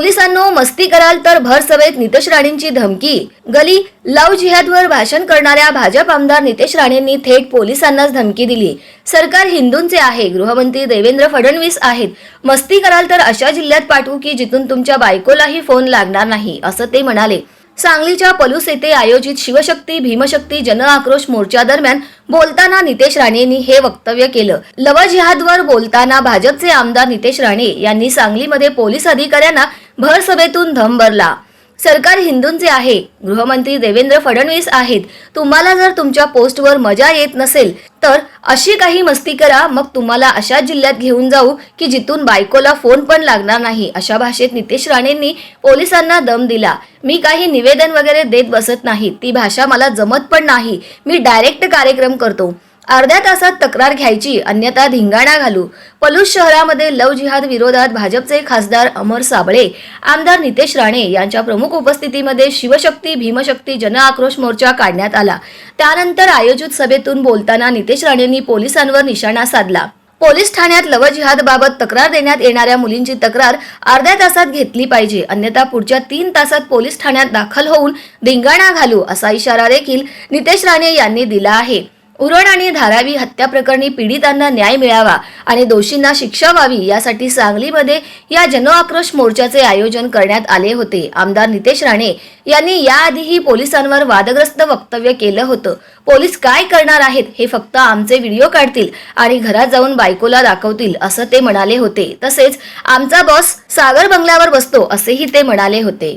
पोलिसांनो मस्ती कराल तर भर सभेत नितेश राणेंची धमकी. गली लव जिहादवर भाषण करणाऱ्या भाजप आमदार नितेश राणेंनी थेट पोलिसांनाच धमकी दिली. सरकार हिंदूंचे आहे गृहमंत्री देवेंद्र फडणवीस आहेत. मस्ती कराल तर अशा जिल्ह्यात पाठवू की जिथून तुमच्या बायकोलाही फोन लागणार नाही असं ते म्हणाले. सांगलीच्या पलूस येथे आयोजित शिवशक्ती भीमशक्ती जन आक्रोश मोर्चा दरम्यान बोलताना नितेश राणेंनी हे वक्तव्य केलं. लव जिहादवर बोलताना भाजपचे आमदार नितेश राणे यांनी सांगलीमध्ये पोलीस अधिकाऱ्यांना भर सभेतून धम भरला. सरकार हिंदूंचे आहे. गृहमंत्री देवेंद्र फडणवीस आहेत. तुम्हाला जर तुमच्या पोस्टवर मजा येत नसेल तर अशी काही मस्ती करा. मग तुम्हाला अशा जिल्ह्यात घेऊन जाऊ की जिथून बायकोला फोन पण लागणार नाही अशा भाषेत नितेश राणेंनी पोलिसांना दम दिला. मी काही निवेदन वगैरे देत बसत नाही. ती भाषा मला जमत पण नाही. मी डायरेक्ट कार्यक्रम करतो. अर्ध्या तासात तक्रार घ्यायची अन्यथा धिंगाणा घालू. पलूस शहरामध्ये लव जिहाद विरोधात भाजपचे खासदार अमर साबळे आमदार नितेश राणे यांच्या प्रमुख उपस्थितीमध्ये शिवशक्ती भीमशक्ती जन आक्रोश मोर्चा काढण्यात आला. त्यानंतर आयोजित सभेतून बोलताना नितेश राणेंनी पोलिसांवर निशाणा साधला. पोलीस ठाण्यात लव बाबत तक्रार देण्यात येणाऱ्या मुलींची तक्रार अर्ध्या तासात घेतली पाहिजे अन्यथा पुढच्या तीन तासात पोलीस ठाण्यात दाखल होऊन धिंगाणा घालू असा इशारा देखील नितेश राणे यांनी दिला आहे. उरण आणि धारावी हत्या प्रकरणी पीडितांना न्याय मिळावा आणि दोषींना शिक्षा व्हावी यासाठी सांगलीमध्ये या जनआक्रोश मोर्चाचे आयोजन करण्यात आले होते. आमदार नितेश राणे यांनी याआधीही पोलिसांवर वादग्रस्त वक्तव्य केलं होतं. पोलीस काय करणार आहेत हे फक्त आमचे व्हिडिओ काढतील आणि घरात जाऊन बायकोला दाखवतील असं ते म्हणाले होते. तसेच आमचा बॉस सागर बंगल्यावर बसतो असेही ते म्हणाले होते.